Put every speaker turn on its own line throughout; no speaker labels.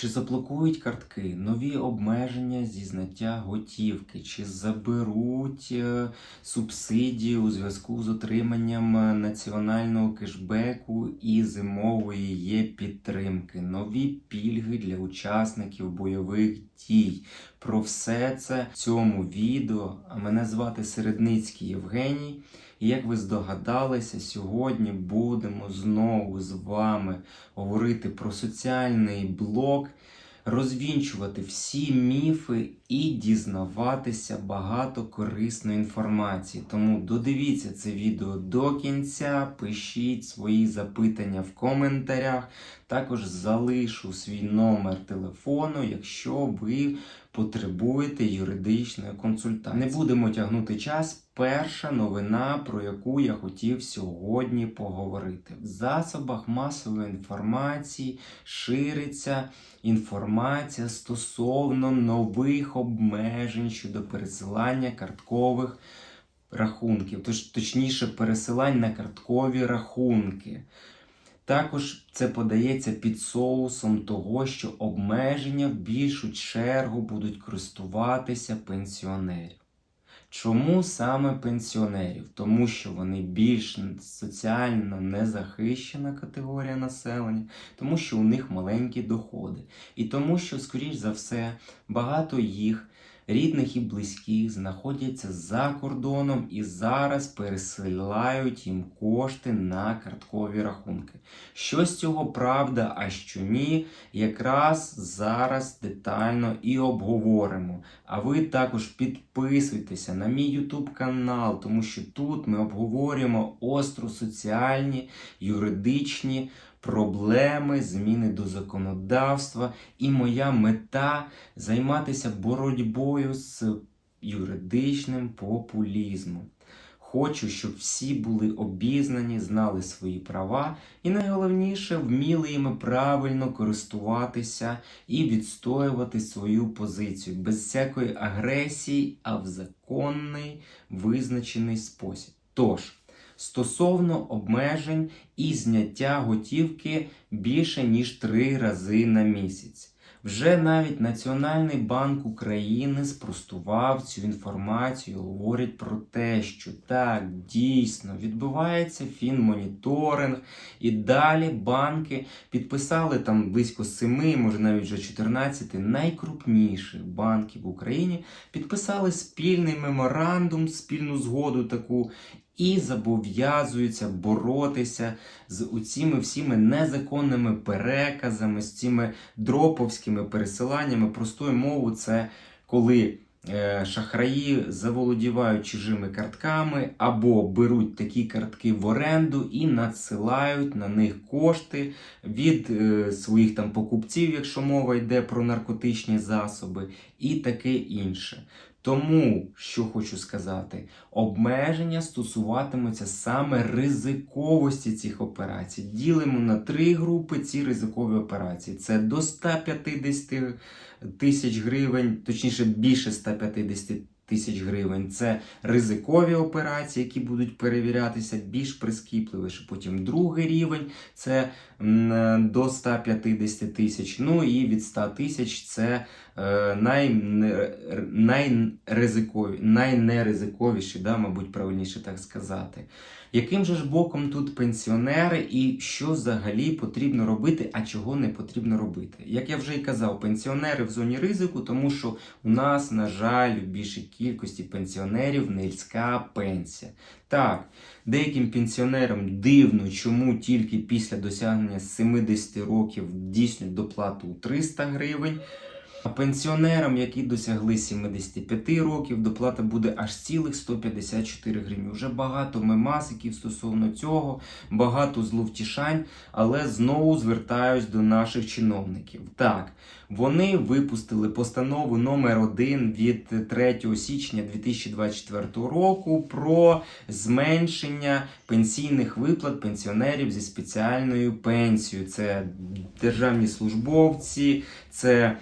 Чи заблокують картки нові обмеження зі зняття готівки, чи заберуть е, субсидії у зв'язку з отриманням е, національного кешбеку і зимової є підтримки, нові пільги для учасників бойових дій. Про все це в цьому відео. Мене звати Середницький Євгеній. І як ви здогадалися, сьогодні будемо знову з вами говорити про соціальний блок, розвінчувати всі міфи і дізнаватися багато корисної інформації. Тому додивіться це відео до кінця, пишіть свої запитання в коментарях. Також залишу свій номер телефону, якщо ви потребуєте юридичної консультації. Не будемо тягнути час. Перша новина, про яку я хотів сьогодні поговорити. В засобах масової інформації шириться інформація стосовно нових обмежень щодо пересилання карткових рахунків, тож точніше пересилань на карткові рахунки. Також це подається під соусом того, що обмеження в більшу чергу будуть користуватися пенсіонерів. Чому саме пенсіонерів? Тому що вони більш соціально незахищена категорія населення, тому що у них маленькі доходи. І тому, що, скоріш за все, багато їх рідних і близьких знаходяться за кордоном і зараз пересилають їм кошти на карткові рахунки. Що з цього правда, а що ні, якраз зараз детально і обговоримо. А ви також підписуйтеся на мій YouTube канал, тому що тут ми обговорюємо остро соціальні, юридичні проблеми, зміни до законодавства. І моя мета займатися боротьбою з юридичним популізмом. Хочу, щоб всі були обізнані, знали свої права і найголовніше вміли їми правильно користуватися і відстоювати свою позицію без всякої агресії, а в законний визначений спосіб. Тож, стосовно обмежень і зняття готівки більше ніж три рази на місяць. Вже навіть Національний банк України спростував цю інформацію, говорить про те, що так дійсно відбувається фінмоніторинг, і далі банки підписали там близько 7, може навіть вже 14 найкрупніших банків в Україні, підписали спільний меморандум, спільну згоду таку. І зобов'язуються боротися з цими всіми незаконними переказами, з цими дроповськими пересиланнями. Простою мовою, це коли е, шахраї заволодівають чужими картками або беруть такі картки в оренду і надсилають на них кошти від е, своїх там покупців, якщо мова йде про наркотичні засоби, і таке інше. Тому, що хочу сказати, обмеження стосуватимуться саме ризиковості цих операцій. Ділимо на три групи ці ризикові операції. Це до 150 тисяч гривень, точніше більше 150 тисяч гривень. Це ризикові операції, які будуть перевірятися більш прискіпливіше. Потім другий рівень це до 150 тисяч. Ну і від 100 тисяч це е, най, найризикові, найнеризиковіші, да, мабуть, правильніше так сказати. Яким же ж боком тут пенсіонери і що взагалі потрібно робити, а чого не потрібно робити? Як я вже і казав, пенсіонери в зоні ризику, тому що у нас, на жаль, в більшій кількості пенсіонерів низька пенсія. Так, деяким пенсіонерам дивно, чому тільки після досягнення 70 років дійснюють доплату у 300 гривень. А пенсіонерам, які досягли 75 років, доплата буде аж цілих 154 гривні. Вже багато мемасиків стосовно цього, багато зловтішань, але знову звертаюсь до наших чиновників. Так, вони випустили постанову номер 1 від 3 січня 2024 року про зменшення пенсійних виплат пенсіонерів зі спеціальною пенсією. Це державні службовці, це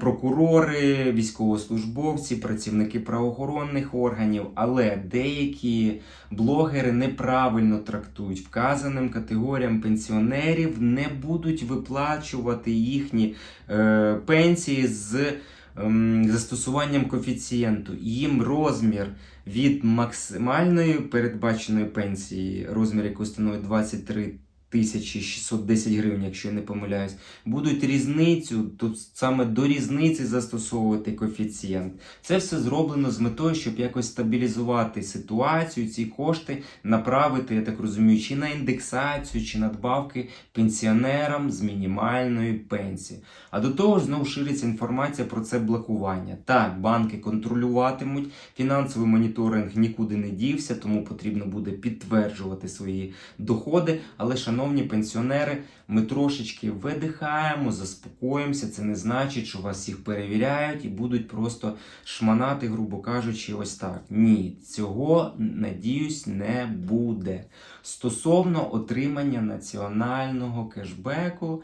прокурори, військовослужбовці, працівники правоохоронних органів. Але деякі блогери неправильно трактують вказаним категоріям пенсіонерів, не будуть виплачувати їхні е, пенсії з ем, застосуванням коефіцієнту. Їм розмір від максимальної передбаченої пенсії, розмір якої становить 23 тисячі 610 гривень, якщо я не помиляюсь, будуть різницю, то саме до різниці застосовувати коефіцієнт. Це все зроблено з метою, щоб якось стабілізувати ситуацію, ці кошти направити, я так розумію, чи на індексацію, чи надбавки пенсіонерам з мінімальної пенсії. А до того ж, знову шириться інформація про це блокування. Так, банки контролюватимуть, фінансовий моніторинг нікуди не дівся, тому потрібно буде підтверджувати свої доходи. Але, шановні пенсіонери, ми трошечки видихаємо, заспокоїмося. Це не значить, що вас всіх перевіряють і будуть просто шманати, грубо кажучи, ось так. Ні, цього, надіюсь, не буде. Стосовно отримання національного кешбеку,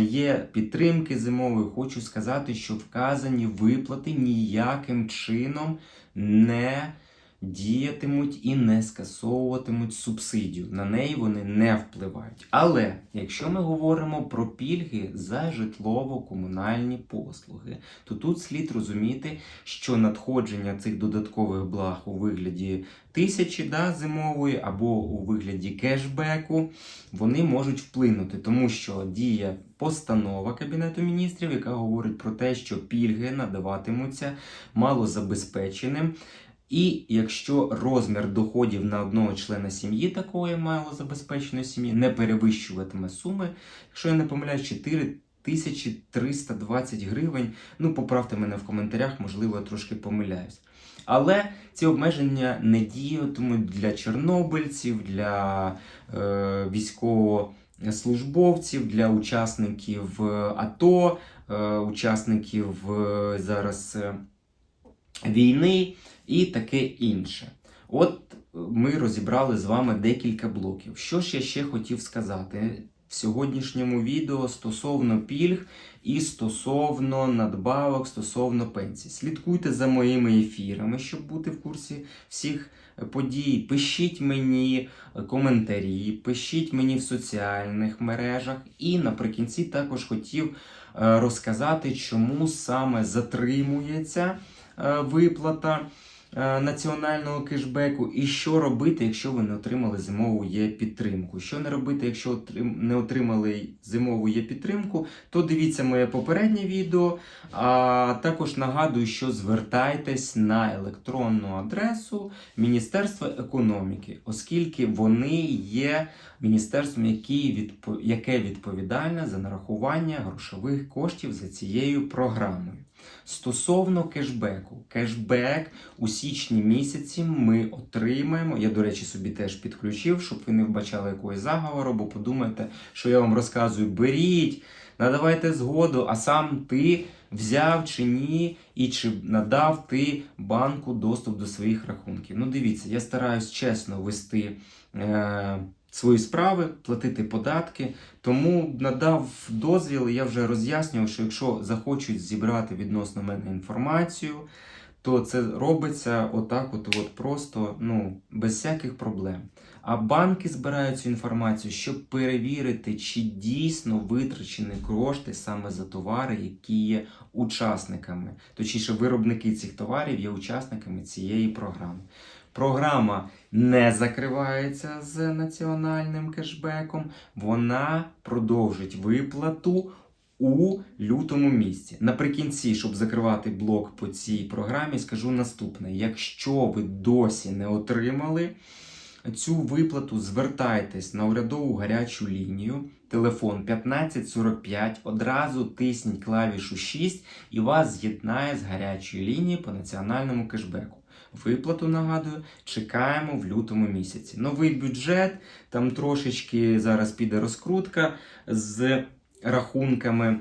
є підтримки зимової. Хочу сказати, що вказані виплати ніяким чином не діятимуть і не скасовуватимуть субсидію. На неї вони не впливають. Але якщо ми говоримо про пільги за житлово-комунальні послуги, то тут слід розуміти, що надходження цих додаткових благ у вигляді тисячі да, зимової або у вигляді кешбеку, вони можуть вплинути, тому що діє постанова Кабінету міністрів, яка говорить про те, що пільги надаватимуться малозабезпеченим. І якщо розмір доходів на одного члена сім'ї такої малозабезпеченої сім'ї не перевищуватиме суми, якщо я не помиляюсь, 4 1320 гривень. Ну, поправте мене в коментарях, можливо, я трошки помиляюсь. Але ці обмеження не діятимуть для чорнобильців, для е, військовослужбовців, для учасників е, АТО, е, учасників е, зараз е, війни і таке інше. От е, ми розібрали з вами декілька блоків. Що ж я ще хотів сказати в сьогоднішньому відео стосовно пільг і стосовно надбавок, стосовно пенсій. Слідкуйте за моїми ефірами, щоб бути в курсі всіх е, подій. Пишіть мені е, коментарі, пишіть мені в соціальних мережах. І наприкінці також хотів розказати, чому саме затримується виплата е, національного кешбеку, і що робити, якщо ви не отримали зимову є підтримку. Що не робити, якщо не отримали зимову є підтримку, то дивіться моє попереднє відео. А також нагадую, що звертайтесь на електронну адресу Міністерства економіки, оскільки вони є міністерством, яке відповідальне за нарахування грошових коштів за цією програмою. Стосовно кешбеку, кешбек у січні місяці ми отримаємо. Я, до речі, собі теж підключив, щоб ви не вбачали якогось заговору, бо подумайте, що я вам розказую: беріть, надавайте згоду, а сам ти взяв чи ні, і чи надав ти банку доступ до своїх рахунків. Ну, дивіться, я стараюсь чесно вести. Е- Свої справи, платити податки, тому надав дозвіл, я вже роз'яснював, що якщо захочуть зібрати відносно мене інформацію, то це робиться отак, от, от просто ну, без всяких проблем. А банки збирають цю інформацію, щоб перевірити, чи дійсно витрачені кошти саме за товари, які є учасниками. Точніше, виробники цих товарів є учасниками цієї програми. Програма не закривається з національним кешбеком, вона продовжить виплату у лютому місці. Наприкінці, щоб закривати блок по цій програмі, скажу наступне: якщо ви досі не отримали цю виплату, звертайтесь на урядову гарячу лінію. Телефон 1545, одразу тисніть клавішу 6 і вас з'єднає з гарячою лінією по національному кешбеку. Виплату нагадую, чекаємо в лютому місяці. Новий бюджет, там трошечки зараз піде розкрутка з рахунками.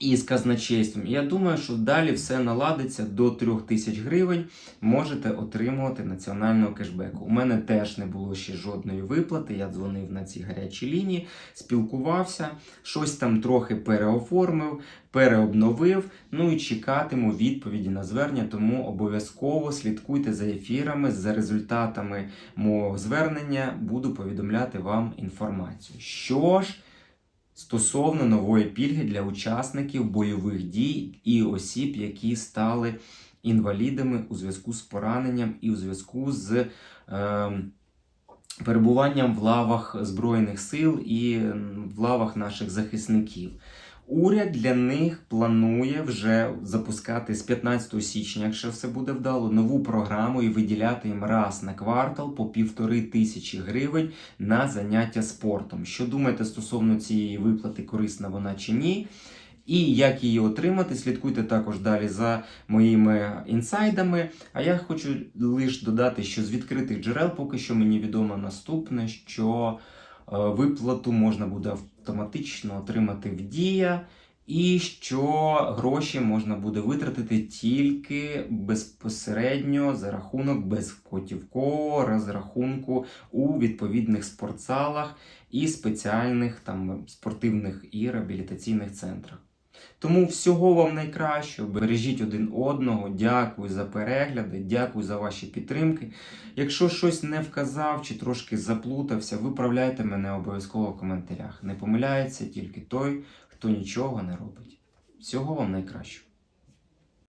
І з казначейством. Я думаю, що далі все наладиться до 3000 тисяч гривень. Можете отримувати національного кешбеку. У мене теж не було ще жодної виплати. Я дзвонив на ці гарячі лінії, спілкувався, щось там трохи переоформив, переобновив. Ну і чекатиму відповіді на звернення. Тому обов'язково слідкуйте за ефірами, за результатами мого звернення. Буду повідомляти вам інформацію. Що ж. Стосовно нової пільги для учасників бойових дій і осіб, які стали інвалідами у зв'язку з пораненням і у зв'язку з е, перебуванням в лавах Збройних сил і в лавах наших захисників. Уряд для них планує вже запускати з 15 січня, якщо все буде вдало, нову програму і виділяти їм раз на квартал по півтори тисячі гривень на заняття спортом. Що думаєте стосовно цієї виплати, корисна вона чи ні? І як її отримати, слідкуйте також далі за моїми інсайдами. А я хочу лише додати, що з відкритих джерел поки що мені відомо наступне, що е, виплату можна буде автоматично отримати в дія. І що гроші можна буде витратити тільки безпосередньо за рахунок безготівкового розрахунку у відповідних спортзалах і спеціальних там спортивних і реабілітаційних центрах. Тому всього вам найкращого. Бережіть один одного. Дякую за перегляди, дякую за ваші підтримки. Якщо щось не вказав чи трошки заплутався, виправляйте мене обов'язково в коментарях. Не помиляється тільки той, хто нічого не робить. Всього вам найкращого.